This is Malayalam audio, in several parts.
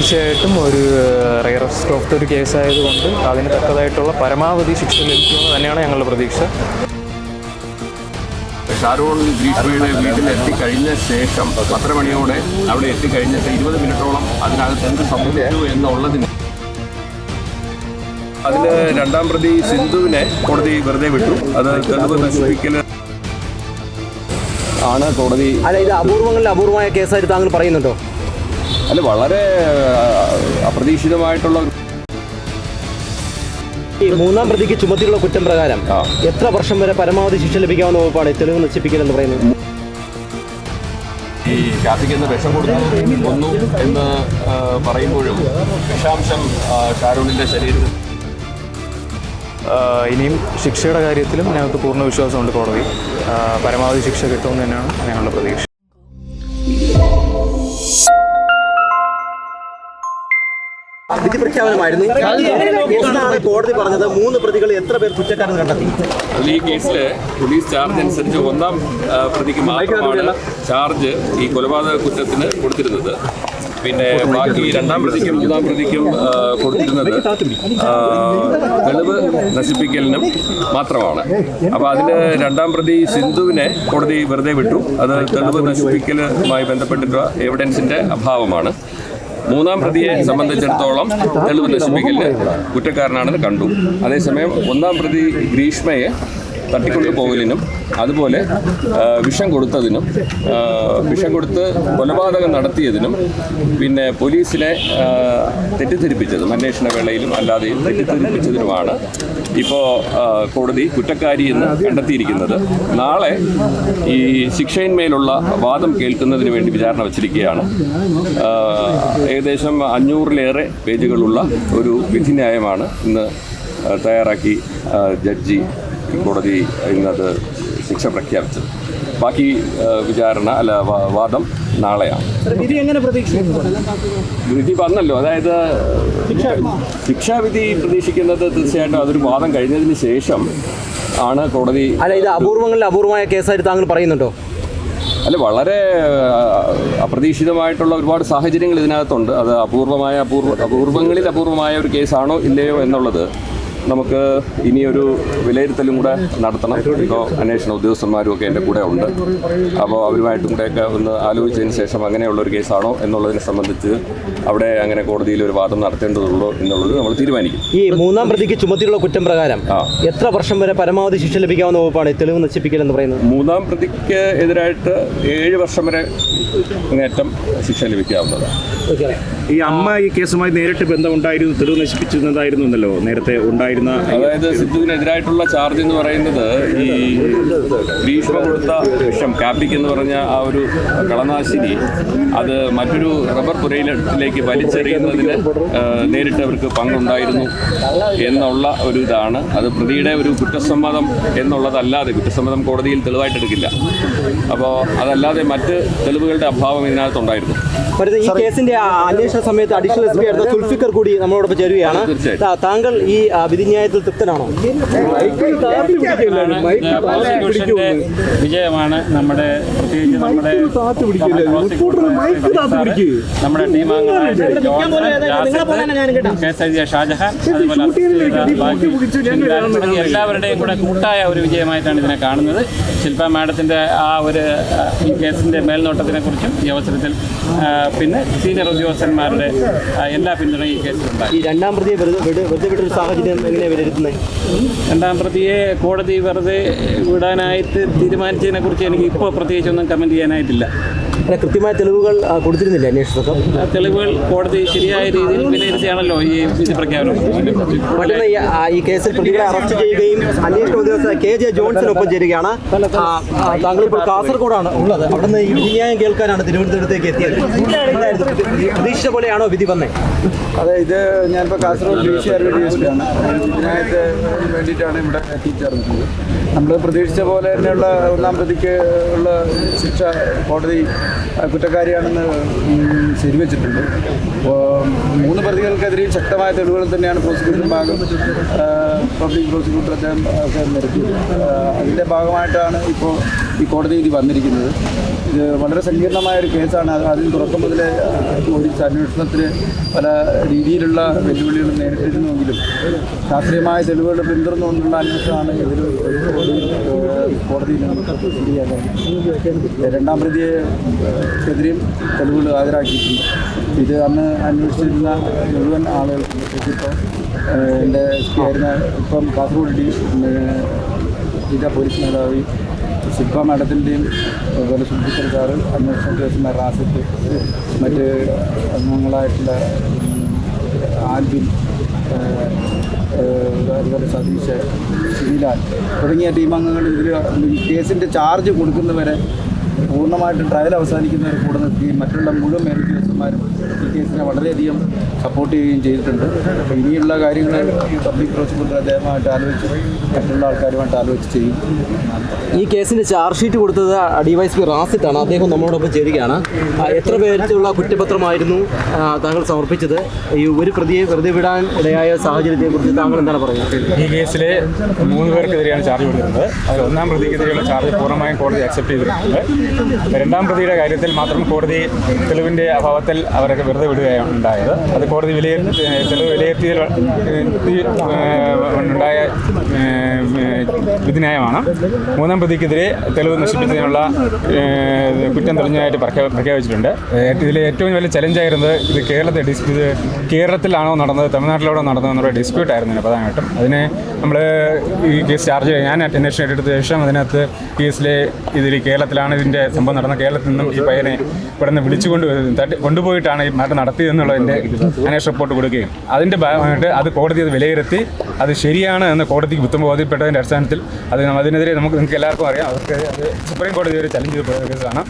തീർച്ചയായിട്ടും ഒരു റയറസ്റ്റ് ഓഫ് ഒരു കേസായതുകൊണ്ട് അതിന് തക്കതായിട്ടുള്ള പരമാവധി ശിക്ഷ ലഭിക്കുമെന്ന് തന്നെയാണ് ഞങ്ങളുടെ പ്രതീക്ഷ. ഷാരൂൺ ഗ്രീഷ്മയുടെ വീട്ടിൽ എത്തിക്കഴിഞ്ഞ ശേഷം പത്തര മണിയോടെ അവിടെ എത്തിക്കഴിഞ്ഞിട്ട് ഇരുപത് മിനിറ്റോളം അതിനകത്ത് എന്ത് സംഭവിച്ചു എന്നുള്ളതിന് അതിൽ രണ്ടാം പ്രതി സിന്ധുവിനെ കോടതി വെറുതെ വിട്ടു. അത് തെളിവ് നശിപ്പിക്കൽ ആണ് കോടതി അല്ല ഇത് അപൂർവങ്ങളിൽ അപൂർവമായ കേസായിട്ട് താങ്കൾ പറയുന്നുണ്ടോ? അല്ല വളരെ അപ്രതീക്ഷിതമായിട്ടുള്ള ഈ മൂന്നാം പ്രതിക്ക് ചുമത്തിയുള്ള കുറ്റം പ്രകാരം ആ. എത്ര വർഷം വരെ പരമാവധി ശിക്ഷ ലഭിക്കാവുന്ന വകുപ്പാണ് ഈ തെളിവ് നശിപ്പിക്കൽ എന്ന് പറയുന്നത്? ഈ കാപ്പിക്കുന്ന വിഷം കൊടുത്തു കൊന്നു എന്ന് ആ, പറയുമ്പോഴും വിഷാംശം ആ, ഷാരൂണിന്റെ ശരീരത്തിൽ. ആഹ് ഇനിയും ശിക്ഷയുടെ കാര്യത്തിലും ഞങ്ങൾക്ക് പൂർണ വിശ്വാസമുണ്ട് കോടതി. ആഹ് പരമാവധി ശിക്ഷ കിട്ടുമെന്ന് തന്നെയാണ് ഞങ്ങളുടെ പ്രതീക്ഷ. വിധി പ്രഖ്യാപനമായിരുന്നു. എന്താണ് കോടതി പറഞ്ഞത് മൂന്ന് പ്രതികൾ എത്ര പേർ കുറ്റക്കാരെന്ന് കണ്ടെത്തി? ഈ കേസിൽ പോലീസ് ചാർജ് അനുസരിച്ച് ഒന്നാം പ്രതിക്ക് മാത്രമാണ് ചാർജ് ഈ കൊലപാതക കുറ്റത്തിന് കൊടുത്തിരുന്നത്. പിന്നെ ബാക്കി രണ്ടാം പ്രതിക്കും മൂന്നാം പ്രതിക്കും കൊടുത്തിരുന്നത് തെളിവ് നശിപ്പിക്കലിനും മാത്രമാണ്. അപ്പോൾ അതിന് രണ്ടാം പ്രതി സിന്ധുവിനെ കോടതി വെറുതെ വിട്ടു. അത് തെളിവ് നശിപ്പിക്കലുമായി ബന്ധപ്പെട്ടിട്ടുള്ള എവിഡൻസിന്റെ അഭാവമാണ്. മൂന്നാം പ്രതിയെ സംബന്ധിച്ചിടത്തോളം തെളിവ് നശിപ്പിക്കലിന് കുറ്റക്കാരനാണെന്ന് കണ്ടു. അതേസമയം ഒന്നാം പ്രതി ഗ്രീഷ്മയെ തട്ടിക്കൊണ്ടു പോകലിനും അതുപോലെ വിഷം കൊടുത്തതിനും വിഷം കൊടുത്ത് കൊലപാതകം നടത്തിയതിനും പിന്നെ പോലീസിനെ തെറ്റിദ്ധരിപ്പിച്ചതും അന്വേഷണ വേളയിലും അല്ലാതെയും തെറ്റിദ്ധരിപ്പിച്ചതിനുമാണ് ഇപ്പോൾ കോടതി കുറ്റക്കാരി എന്ന് കണ്ടെത്തിയിരിക്കുന്നത്. നാളെ ഈ ശിക്ഷയിന്മേലുള്ള വാദം കേൾക്കുന്നതിന് വേണ്ടി വിചാരണ വച്ചിരിക്കുകയാണ്. ഏകദേശം അഞ്ഞൂറിലേറെ പേജുകളുള്ള ഒരു വിധിന്യായമാണ് ഇന്ന് തയ്യാറാക്കി ജഡ്ജി കോടതി ഇന്നത് ശിക്ഷ പ്രഖ്യാപിച്ചത്. ബാക്കി വിചാരണ അല്ല വാദം നാളെയാണ്. വിധി എങ്ങനെ പ്രതീക്ഷിക്കുന്നു? വിധി വന്നല്ലോ. അതായത് ശിക്ഷാവിധി. പ്രതീക്ഷിക്കുന്നത് തീർച്ചയായിട്ടും അതൊരു വാദം കഴിഞ്ഞതിന് ശേഷം ആണ് കോടതി അല്ല ഇത് അപൂർവങ്ങളിൽ അപൂർവമായ കേസായിട്ട് താങ്കൾ പറയുന്നുണ്ടോ? അല്ല വളരെ അപ്രതീക്ഷിതമായിട്ടുള്ള ഒരുപാട് സാഹചര്യങ്ങൾ ഇതിനകത്തുണ്ട്. അത് അപൂർവമായ അപൂർവ അപൂർവങ്ങളിൽ അപൂർവമായ ഒരു കേസാണോ ഇല്ലയോ എന്നുള്ളത് നമുക്ക് ഇനിയൊരു വിലയിരുത്തലും കൂടെ നടത്തണം. ഇപ്പോൾ അന്വേഷണ ഉദ്യോഗസ്ഥന്മാരും ഒക്കെ എന്റെ കൂടെ ഉണ്ട്. അപ്പോൾ അവരുമായിട്ടും കൂടെയൊക്കെ ഒന്ന് ആലോചിച്ചതിന് ശേഷം അങ്ങനെയുള്ള ഒരു കേസാണോ എന്നുള്ളതിനെ സംബന്ധിച്ച് അവിടെ അങ്ങനെ കോടതിയിൽ ഒരു വാദം നടത്തേണ്ടതുള്ളൂ എന്നുള്ളത് നമ്മൾ തീരുമാനിക്കും. ഈ മൂന്നാം പ്രതിക്ക് ചുമത്തിയുള്ള കുറ്റം പ്രകാരം എത്ര വർഷം വരെ പരമാവധി ശിക്ഷ ലഭിക്കാവുന്ന വകുപ്പാണ് തെളിവ് നശിപ്പിക്കൽ എന്ന് പറയുന്നത്? മൂന്നാം പ്രതിക്ക് എതിരായിട്ട് ഏഴ് വർഷം വരെ അങ്ങേറ്റം ശിക്ഷ ലഭിക്കാവുന്നതാണ്. ഈ അമ്മ ഈ കേസുമായി നേരിട്ട് ബന്ധമുണ്ടായിരുന്നു തെളിവ് നശിപ്പിച്ചിരുന്നതായിരുന്നു എന്നല്ലോ നേരത്തെ ഉണ്ടായിരുന്ന അതായത് സിദ്ധുവിനെതിരായിട്ടുള്ള ചാർജ് എന്ന് പറയുന്നത് ഈ ഭീഷ്മ കൊടുത്ത വിഷം കാപ്പിക് എന്ന് പറഞ്ഞ ആ ഒരു കളനാശിനി അത് മറ്റൊരു റബ്ബർ പുരയിലേക്ക് വലിച്ചെറിയുന്നതിന് നേരിട്ട് അവർക്ക് പങ്കുണ്ടായിരുന്നു എന്നുള്ള ഒരു ഇതാണ്. അത് പ്രതിയുടെ ഒരു കുറ്റസമ്മതം എന്നുള്ളതല്ലാതെ കുറ്റസമ്മതം കോടതിയിൽ തെളിവായിട്ടെടുക്കില്ല അപ്പോൾ അതല്ലാതെ മറ്റ് തെളിവുകളുടെ അഭാവം ഇതിനകത്തുണ്ടായിരുന്നു. ഈ കേസിന്റെ ആ അന്വേഷണ സമയത്ത് അഡീഷണൽ എസ് പി ആയിരുന്ന സുൽഫിക്കർ കൂടി നമ്മളോടൊപ്പം ചേരുകയാണ്. താ- താങ്കൾ ഈ വിധിന്യായത്തിൽ തൃപ്തനാണോ? വിജയമാണ് നമ്മുടെ പ്രത്യേകിച്ച് നമ്മുടെ നമ്മുടെ ടീമാംഗങ്ങളായ ഷാജഹാൻ അതുപോലെ എല്ലാവരുടെയും കൂടെ കൂട്ടായ ഒരു വിജയമായിട്ടാണ് ഇതിനെ കാണുന്നത്. ശില്പ മാഡത്തിന്റെ ആ ഒരു ഈ കേസിന്റെ മേൽനോട്ടത്തിനെ കുറിച്ചും ഈ അവസരത്തിൽ പിന്നെ സീനിയർ ഉദ്യോഗസ്ഥന്മാരുടെ ആ, എല്ലാ പിന്തുണയും ഈ കേസിലുണ്ടായി ഈ രണ്ടാം പ്രതിയെ വെറുതെ വിട്ടൊരു സാഹചര്യം എങ്ങനെയാണ് വിലയിരുത്തുന്നത് രണ്ടാം പ്രതിയെ കോടതി വെറുതെ വിടാനായിട്ട് തീരുമാനിച്ചതിനെ കുറിച്ച് എനിക്ക് ഇപ്പോൾ പ്രത്യേകിച്ചൊന്നും കമന്റ് ചെയ്യാനായിട്ടില്ല. അല്ല കൃത്യമായ തെളിവുകൾ കൊടുത്തിരുന്നില്ല അന്വേഷണത്തിൽ ആ തെളിവുകൾ കോടതി ശരിയായ രീതിയിൽ വിലയിരുത്തിയാണല്ലോ ഈ വിധി പ്രഖ്യാപനം. മറ്റൊന്ന് ഈ- കേസിൽ പ്രതികളെ അറസ്റ്റ് ചെയ്യുകയും അന്വേഷണ ഉദ്യോഗസ്ഥ കെ ജെ ജോൺസിനൊപ്പം ചേരുകയാണ്. താങ്കൾ ഇപ്പോൾ കാസർഗോഡാണ് ഉള്ളത്. അവിടുന്ന് ഈ വിധിന്യായം കേൾക്കാനാണ് തിരുവനന്തപുരത്തേക്ക് എത്തിയത്. പ്രതീക്ഷിച്ച പോലെയാണോ വിധി വന്നേ? അതെ ഇത് ഞാനിപ്പോൾ Kasaragod D C R D S P ആണ് ഇതിനായിട്ട് വേണ്ടിയിട്ടാണ് ഇവിടെ നമ്മൾ പ്രതീക്ഷിച്ച പോലെ തന്നെയുള്ള ഒന്നാം പ്രതിക്ക് ഉള്ള ശിക്ഷ കോടതി കുറ്റക്കാരിയാണെന്ന് ശരിവച്ചിട്ടുണ്ട്. മൂന്ന് പ്രതികൾക്കെതിരെയും ശക്തമായ തെളിവുകൾ തന്നെയാണ് പ്രോസിക്യൂഷൻ ഭാഗം പബ്ലിക് പ്രോസിക്യൂട്ടർ അദ്ദേഹം നിരത്തിയത് അതിന്റെ ഭാഗമായിട്ടാണ് ഇപ്പോൾ ഈ കോടതി വിധി വന്നിരിക്കുന്നത്. വളരെ സങ്കീർണമായ ഒരു കേസാണ് അതിന് തുടക്കം മുതലേ പോലീസ് അന്വേഷണത്തിന് പല രീതിയിലുള്ള വെല്ലുവിളികൾ നേരിട്ടിരുന്നുവെങ്കിലും ശാസ്ത്രീയമായ തെളിവുകൾ പിന്തുടർന്നുകൊണ്ടുള്ള അന്വേഷണമാണ് ഇതിൽ കോടതിയിൽ രണ്ടാം പ്രതിയെ എതിരെയും തെളിവുകൾ ഹാജരാക്കിയിട്ടുണ്ട്. ഇത് അന്ന് അന്വേഷിച്ചിരുന്ന മുഴുവൻ ആളുകൾക്കും ഇപ്പോൾ എന്റെ ആയിരുന്ന ഇപ്പം കാസർഗോഡ് ജില്ലാ പോലീസ് മേധാവി ശില്പ മാഡത്തിന്റെയും അതുപോലെ സുൽഫിക്കർ സർക്കാർ അന്വേഷണ ഉദ്യോഗസ്ഥന്മാർ റാസിത്ത് മറ്റ് അംഗങ്ങളായിട്ടുള്ള ആൽബിൻ അതുപോലെ സതീഷ് ശ്രീലാൽ തുടങ്ങിയ ടീം അംഗങ്ങൾ ഇതിൽ കേസിന്റെ ചാർജ് കൊടുക്കുന്നവരെ പൂർണമായിട്ടും ട്രയൽ അവസാനിക്കുന്നവരെ കൂടെ നിർത്തുകയും മറ്റുള്ള മുഴുവൻ മേലുദ്യോഗസ്ഥന്മാരും ഈ കേസിനെ വളരെയധികം സപ്പോർട്ട് ചെയ്യുകയും ചെയ്തിട്ടുണ്ട്. അപ്പോൾ ഇനിയുള്ള കാര്യങ്ങൾ പബ്ലിക് പ്രോസിക്യൂട്ടർ അദ്ദേഹമായിട്ട് ആലോചിച്ച് മറ്റുള്ള ആൾക്കാരുമായിട്ട് ആലോചിച്ച് ചെയ്യും. ഈ കേസിന്റെ ചാർജ് ഷീറ്റ് കൊടുത്തത് ഡിവൈഎസ്പി റാസിത്താണ് അദ്ദേഹം നമ്മളോടൊപ്പം ചേരുകയാണ്. എത്ര പേരത്തിലുള്ള കുറ്റപത്രമായിരുന്നു താങ്കൾ സമർപ്പിച്ചത്? ഈ ഒരു പ്രതിയെ വെറുതെ വിടാൻ ഇടയായ സാഹചര്യത്തെക്കുറിച്ച് താങ്കൾ എന്താണ് പറയുന്നത്? ഈ കേസിൽ മൂന്ന് പേർക്കെതിരെയാണ് ചാർജ് കൊടുത്തിരുന്നത്. അതിൽ ഒന്നാം പ്രതിക്കെതിരെയുള്ള ചാർജ് പൂർണമായും കോടതി അക്സെപ്റ്റ് ചെയ്തിട്ടുണ്ട്. രണ്ടാം പ്രതിയുടെ കാര്യത്തിൽ മാത്രം കോടതി തെളിവിന്റെ അഭാവത്തിൽ അവരൊക്കെ വെറുതെ വിടുകയാണ് ഉണ്ടായത്. അത് കോടതി വിലയിരുത്തി തെളിവ് വിലയിരുത്തിയതിൽ ഉണ്ടായ വിധിന്യായമാണ്. മൂന്നാം പ്രതിക്കെതിരെ തെളിവ് നശിപ്പിച്ചതിനുള്ള കുറ്റം തെളിഞ്ഞതായിട്ട് പ്രഖ്യാ- പ്രഖ്യാപിച്ചിട്ടുണ്ട്. ഇതിൽ ഏറ്റവും വലിയ ചലഞ്ചായിരുന്നത് ഇത് കേരളത്തെ ഡിസ് ഇത് കേരളത്തിലാണോ നടന്നത് തമിഴ്നാട്ടിലാണോ നടന്നത് എന്നുള്ള ഡിസ്പ്യൂട്ട് ആയിരുന്നു പ്രധാനമായിട്ടും. അതിന് നമ്മൾ ഈ കേസ് ചാർജ് ഞാൻ അന്വേഷണം ഏറ്റെടുത്ത ശേഷം അതിനകത്ത് കേസിലെ ഇതിൽ കേരളത്തിലാണ് ഇതിന്റെ സംഭവം നടന്ന കേരളത്തിൽ നിന്നും ഈ പയ്യനെ ഇവിടെ നിന്ന് വിളിച്ചുകൊണ്ട് കൊണ്ടുപോയിട്ടാണ് ഈ മാറ്റം നടത്തിയതെന്നുള്ളതിന്റെ അന്വേഷണ റിപ്പോർട്ട് കൊടുക്കുകയും. അതിന്റെ ഭാഗമായിട്ട് അത് കോടതി അത് വിലയിരുത്തി അത് ശരിയാണ് എന്ന് കോടതിക്ക് ഉത്തമ ബോധ്യപ്പെട്ടതിന്റെ അടിസ്ഥാനത്തിൽ അത് അതിനെതിരെ നമുക്ക് നിങ്ങൾക്ക് എല്ലാവർക്കും അറിയാം. അവർക്ക് അത് സുപ്രീം കോടതി ഒരു ചലഞ്ച് ചെയ്ത് പോയ കേസാണ്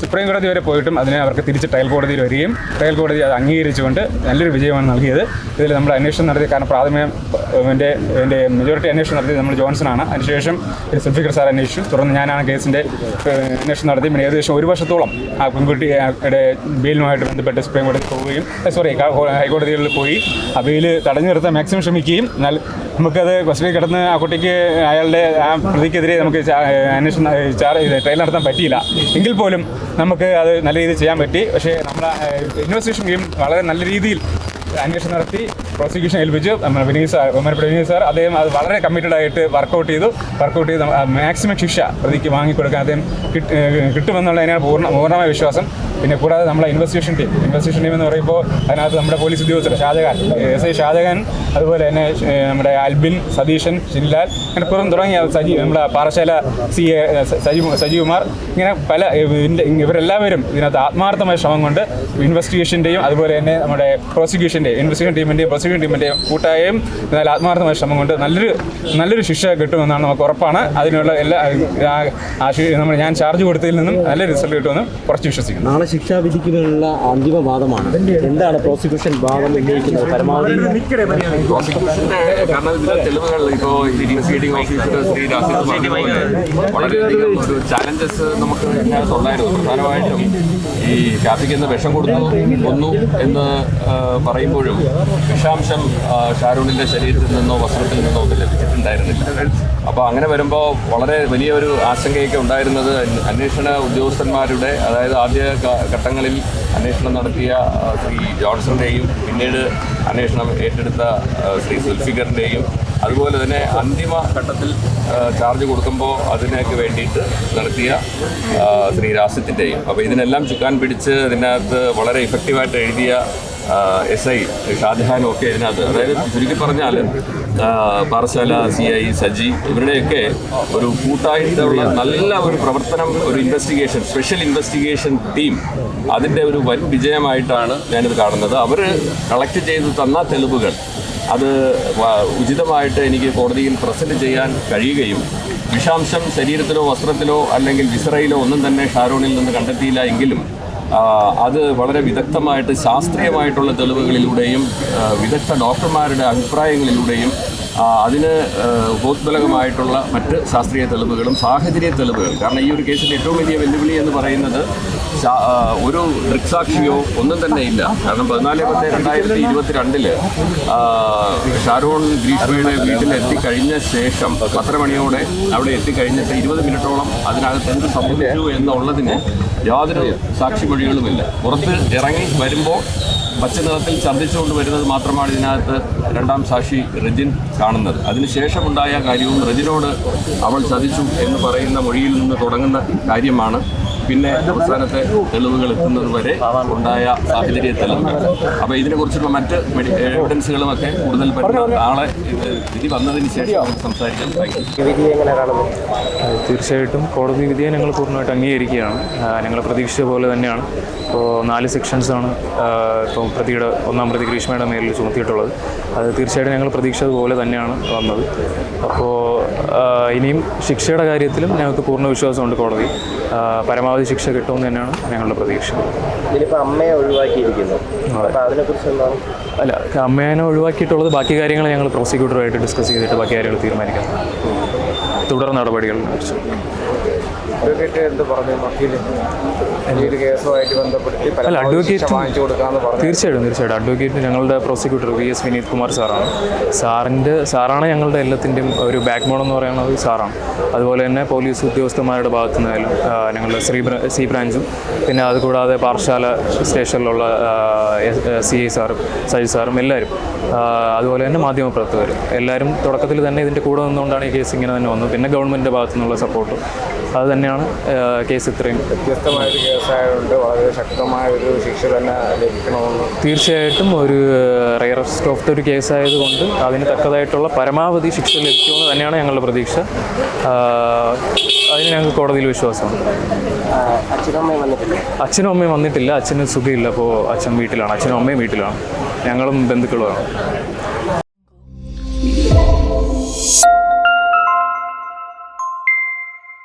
സുപ്രീം കോടതി വരെ പോയിട്ടും അതിനെ അവർക്ക് തിരിച്ച് ട്രയൽ കോടതിയിൽ വരികയും ട്രയൽ കോടതി അത് അംഗീകരിച്ചുകൊണ്ട് നല്ലൊരു വിജയമാണ് നൽകിയത്. ഇതിൽ നമ്മൾ അന്വേഷണം നടത്തി കാരണം പ്രാഥമിക എന്റെ മെജോറിറ്റി അന്വേഷണം നടത്തിയത് നമ്മൾ ജോൺസൺ ആണ് അതിനുശേഷം സുൽഫിക്കർ സാർ അന്വേഷിച്ചു. തുടർന്ന് ഞാനാണ് കേസിന്റെ അന്വേഷണം നടത്തി. പിന്നെ ഏകദേശം ഒരു വർഷത്തോളം ആ പെൺകുട്ടിയുടെ ബെയിലുമായിട്ട് ബന്ധപ്പെട്ട് സുപ്രീം കോടതി പോവുകയും സോറി ഹൈക്കോടതികളിൽ പോയി ആ ബെയിൽ തടഞ്ഞു നിർത്താൻ മാക്സിമം ശ്രമിക്കുകയും എന്നാൽ നമുക്കത് കസ്റ്റഡിയിൽ കിടന്ന് ആ കുട്ടിക്ക് അയാളുടെ ആ പ്രതിക്കെതിരെ നമുക്ക് അന്വേഷണം ട്രയൽ നടത്താൻ പറ്റിയില്ല. എങ്കിൽ പോലും നമുക്ക് അത് നല്ല രീതിയിൽ ചെയ്യാൻ പറ്റി. പക്ഷേ നമ്മുടെ ഇൻവെസ്റ്റിഗേഷൻ ടീം വളരെ നല്ല രീതിയിൽ അന്വേഷണം നടത്തി പ്രോസിക്യൂഷൻ ഏൽപ്പിച്ചു. വിനീത് സാർ ബഹുമാനപ്പെട്ട വിനീത് സാർ അദ്ദേഹം അത് വളരെ കമ്മിറ്റഡ് ആയിട്ട് വർക്കൗട്ട് ചെയ്തു. വർക്കൗട്ട് ചെയ്ത് മാക്സിമം ശിക്ഷ പ്രതിക്ക് വാങ്ങിക്കൊടുക്കാൻ അദ്ദേഹം കിട്ടുമെന്നുള്ളതിനാണ് പൂർണ പൂർണമായ വിശ്വാസം. പിന്നെ കൂടാതെ നമ്മളെ ഇൻവെസ്റ്റിഗേഷൻ ടീം ഇൻവെസ്റ്റിഗേഷൻ ടീം എന്ന് പറയുമ്പോൾ അതിനകത്ത് നമ്മുടെ പോലീസ് ഉദ്യോഗസ്ഥർ ഷാജഹാൻ എസ് ഐ ഷാജഹാൻ അതുപോലെ തന്നെ നമ്മുടെ അൽബിൻ സതീശൻ ഷിൻലാൽ അങ്ങനെ പുറം തുടങ്ങിയ സജി നമ്മുടെ പാറശാല സി എ സജി സജികുമാർ ഇങ്ങനെ പല ഇവരെല്ലാവരും ഇതിനകത്ത് ആത്മാർത്ഥമായ ശ്രമം കൊണ്ട് ഇൻവെസ്റ്റിഗേഷന്റെയും അതുപോലെ തന്നെ നമ്മുടെ പ്രോസിക്യൂഷന്റെയും ഇൻവെസ്റ്റിഗേഷൻ ടീമിന്റെയും പ്രോസിക്യൂഷൻ ടീമിന്റെയും കൂട്ടായും എന്നാൽ ആത്മാർത്ഥമായ ശ്രമം കൊണ്ട് നല്ലൊരു നല്ലൊരു ശിക്ഷ കിട്ടുമെന്നാണ് നമുക്ക് ഉറപ്പാണ്. അതിനുള്ള എല്ലാ നമ്മൾ ഞാൻ ചാർജ് കൊടുത്തതിൽ നിന്നും നല്ല റിസൾട്ട് കിട്ടുമെന്ന് കുറച്ച് വിശ്വസിക്കുന്നു. നാളെ ശിക്ഷാ വിധിക്കുന്നതിനുള്ള അന്തിമ വാദമാണ്. എന്താണ് പ്രോസിക്യൂഷൻ വാദം ഉന്നയിക്കുന്നത്? പരമാവധി പ്രോസിക്യൂഷന്റെ കാരണം ഇതിലെ തെളിവുകൾ ഇപ്പോൾ ഇൻവെസ്റ്റിഗേറ്റിംഗ് ഓഫീസർ ശ്രീ വളരെയധികം ഒരു ചാലഞ്ചസ് നമുക്ക് ഇതിനകത്തുണ്ടായിരുന്നു പ്രധാനമായിട്ടും ഈ കാപ്പിക്ക് എന്ന് വിഷം കൊടുത്തു കൊന്നു എന്ന് ആ, പറയുമ്പോഴും വിഷാംശം ഷാരൂണിന്റെ ശരീരത്തിൽ നിന്നോ വസ്ത്രത്തിൽ നിന്നോ ഒന്നും ലഭിച്ചിട്ടുണ്ടായിരുന്നില്ല. അപ്പോൾ അങ്ങനെ വരുമ്പോൾ വളരെ വലിയ ഒരു ആശങ്കയൊക്കെ ഉണ്ടായിരുന്നത് അന്വേഷണ ഉദ്യോഗസ്ഥന്മാരുടെ അതായത് ആദ്യ ഘട്ടങ്ങളിൽ അന്വേഷണം നടത്തിയ ശ്രീ ജോൺസണിന്റെയും പിന്നീട് അന്വേഷണം ഏറ്റെടുത്ത ശ്രീ സുൽഫിക്കറിന്റെയും അതുപോലെ തന്നെ അന്തിമ ഘട്ടത്തിൽ ചാർജ് കൊടുക്കുമ്പോൾ അതിനൊക്കെ വേണ്ടിയിട്ട് നടത്തിയ ശ്രീ രാസ്യത്തിന്റെയും അപ്പോൾ ഇതിനെല്ലാം ചുക്കാൻ പിടിച്ച് ഇതിനകത്ത് വളരെ ഇഫക്റ്റീവായിട്ട് എഴുതിയ എസ് ഐ ഷാജഹാനും ഒക്കെ ഇതിനകത്ത്. അതായത് ചുരുക്കി പറഞ്ഞാൽ പാറശാല സി ഐ സജി ഇവരുടെയൊക്കെ ഒരു കൂട്ടായിട്ടുള്ള നല്ല ഒരു പ്രവർത്തനം ഒരു ഇൻവെസ്റ്റിഗേഷൻ സ്പെഷ്യൽ ഇൻവെസ്റ്റിഗേഷൻ ടീം അതിന്റെ ഒരു വൻ വിജയമായിട്ടാണ് ഞാനിത് കാണുന്നത്. അവർ കളക്ട് ചെയ്ത് തന്ന തെളിവുകൾ അത് ഉചിതമായിട്ട് എനിക്ക് കോടതിയിൽ പ്രസന്റ് ചെയ്യാൻ കഴിയുകയും വിഷാംശം ശരീരത്തിലോ വസ്ത്രത്തിലോ അല്ലെങ്കിൽ വിസറയിലോ ഒന്നും തന്നെ ഷാരൂണിൽ നിന്ന് കണ്ടെത്തിയില്ല എങ്കിലും അത് വളരെ വിദഗ്ധമായിട്ട് ശാസ്ത്രീയമായിട്ടുള്ള തെളിവുകളിലൂടെയും വിദഗ്ധ ഡോക്ടർമാരുടെ അഭിപ്രായങ്ങളിലൂടെയും അതിന് ബോധബലകമായിട്ടുള്ള മറ്റ് ശാസ്ത്രീയ തെളിവുകളും സാഹചര്യ തെളിവുകളും. കാരണം ഈ ഒരു കേസിൽ ഏറ്റവും വലിയ വെല്ലുവിളി എന്ന് പറയുന്നത് ഒരു ദൃക്സാക്ഷിയോ ഒന്നും തന്നെ ഇല്ല. കാരണം പതിനാല് പത്ത് രണ്ടായിരത്തി ഇരുപത്തിരണ്ടിൽ ഷാരോൺ ഗ്രീഷ്മയുടെ വീട്ടിലെത്തി കഴിഞ്ഞ ശേഷം പത്തര മണിയോടെ അവിടെ എത്തിക്കഴിഞ്ഞിട്ട് ഇരുപത് മിനിറ്റോളം അതിനകത്ത് എന്ത് സംഭവിച്ചു എന്നുള്ളതിന് യാതൊരു സാക്ഷിമൊഴികളുമില്ല. പുറത്ത് ഇറങ്ങി വരുമ്പോൾ പച്ച നിറത്തിൽ ചന്ദിച്ചുകൊണ്ട് വരുന്നത് മാത്രമാണ് ഇതിനകത്ത് രണ്ടാം സാക്ഷി റെജിൻ കാണുന്നത്. അതിനുശേഷമുണ്ടായ കാര്യവും റെജിനോട് അവൾ ചതിച്ചു എന്ന് പറയുന്ന മൊഴിയിൽ നിന്ന് തുടങ്ങുന്ന കാര്യമാണ് പിന്നെ അവസാനത്തെ തെളിവുകൾ എത്തുന്നത് വരെ ഉണ്ടായ സാഹചര്യ തെളിവുകൾ അപ്പോൾ ഇതിനെക്കുറിച്ചുള്ള മറ്റ് എവിഡൻസുകളും ഒക്കെ കൂടുതൽ പറ്റുന്ന നാളെ വിധി വന്നതിന് ശേഷം സംസാരിക്കാം. സംസാരിക്കാൻ സാധിക്കും അത് തീർച്ചയായിട്ടും കോടതി വിധിയെ ഞങ്ങൾ പൂർണമായിട്ട് അംഗീകരിക്കുകയാണ്. ഞങ്ങൾ പ്രതീക്ഷിച്ച പോലെ തന്നെയാണ്. ഇപ്പോൾ നാല് സെക്ഷൻസാണ് ഇപ്പോൾ പ്രതിയുടെ ഒന്നാം പ്രതി ഗ്രീഷ്മയുടെ മേലിൽ ചുമത്തിയിട്ടുള്ളത്. അത് തീർച്ചയായിട്ടും ഞങ്ങൾ പ്രതീക്ഷിച്ചത് പോലെ തന്നെയാണ് വന്നത്. അപ്പോൾ ഇനിയും ശിക്ഷയുടെ കാര്യത്തിലും ഞങ്ങൾക്ക് പൂർണ വിശ്വാസമുണ്ട് കോടതി. ആ, പരമാവധി ശിക്ഷ കിട്ടുമെന്ന് തന്നെയാണ് ഞങ്ങളുടെ പ്രതീക്ഷ. അമ്മയെ ഒഴിവാക്കിയിരിക്കുന്നു. അല്ല അമ്മേനെ ഒഴിവാക്കിയിട്ടുള്ളത് ബാക്കി കാര്യങ്ങൾ ഞങ്ങൾ പ്രോസിക്യൂട്ടറുമായിട്ട് ഡിസ്കസ് ചെയ്തിട്ട് ബാക്കി കാര്യങ്ങൾ തീരുമാനിക്കാം. തുടർ നടപടികൾ. എന്ത് പറഞ്ഞു? അല്ല അഡ്വക്കേറ്റ് തീർച്ചയായിട്ടും തീർച്ചയായിട്ടും. അഡ്വക്കേറ്റ് ഞങ്ങളുടെ prosecutor V S Vineeth Kumar സാറാണ്. സാറിന്റെ സാറാണ് ഞങ്ങളുടെ എല്ലാത്തിന്റെയും ഒരു ബാക്ക് ബോൺ എന്ന് പറയുന്നത് സാറാണ്. അതുപോലെ തന്നെ പോലീസ് ഉദ്യോഗസ്ഥന്മാരുടെ ഭാഗത്തു നിന്നായാലും ഞങ്ങളുടെ ശ്രീ സി ബ്രാഞ്ചും പിന്നെ അതുകൂടാതെ പാറശാല സ്റ്റേഷനിലുള്ള സി ഐ സാറും സജി സാറും എല്ലാവരും അതുപോലെ തന്നെ മാധ്യമപ്രവർത്തകർ എല്ലാവരും തുടക്കത്തിൽ തന്നെ ഇതിന്റെ കൂടെ നിന്നുകൊണ്ടാണ് ഈ കേസ് ഇങ്ങനെ തന്നെ വന്നത്. പിന്നെ ഗവൺമെന്റിന്റെ ഭാഗത്തു നിന്നുള്ള സപ്പോർട്ട് അത് തന്നെയാണ് കേസ് ഇത്രയും. വ്യത്യസ്തമായ ഒരു കേസായതുകൊണ്ട് വളരെ ശക്തമായ ഒരു ശിക്ഷ തന്നെ ലഭിക്കണമെന്ന്. തീർച്ചയായിട്ടും ഒരു റയറസ്റ്റ് ഓഫ് ഒരു കേസായതുകൊണ്ട് അതിന് തക്കതായിട്ടുള്ള പരമാവധി ശിക്ഷ ലഭിക്കുമെന്ന് തന്നെയാണ് ഞങ്ങളുടെ പ്രതീക്ഷ. അതിന് ഞങ്ങൾക്ക് കോടതിയിൽ വിശ്വാസമുണ്ട്. അച്ഛനും അമ്മയും വന്നിട്ടില്ല? അച്ഛന് സുഖമില്ല അപ്പോൾ അച്ഛൻ വീട്ടിലാണ്. അച്ഛനും അമ്മയും വീട്ടിലാണ്. ഞങ്ങളും ബന്ധുക്കളുമാണ്.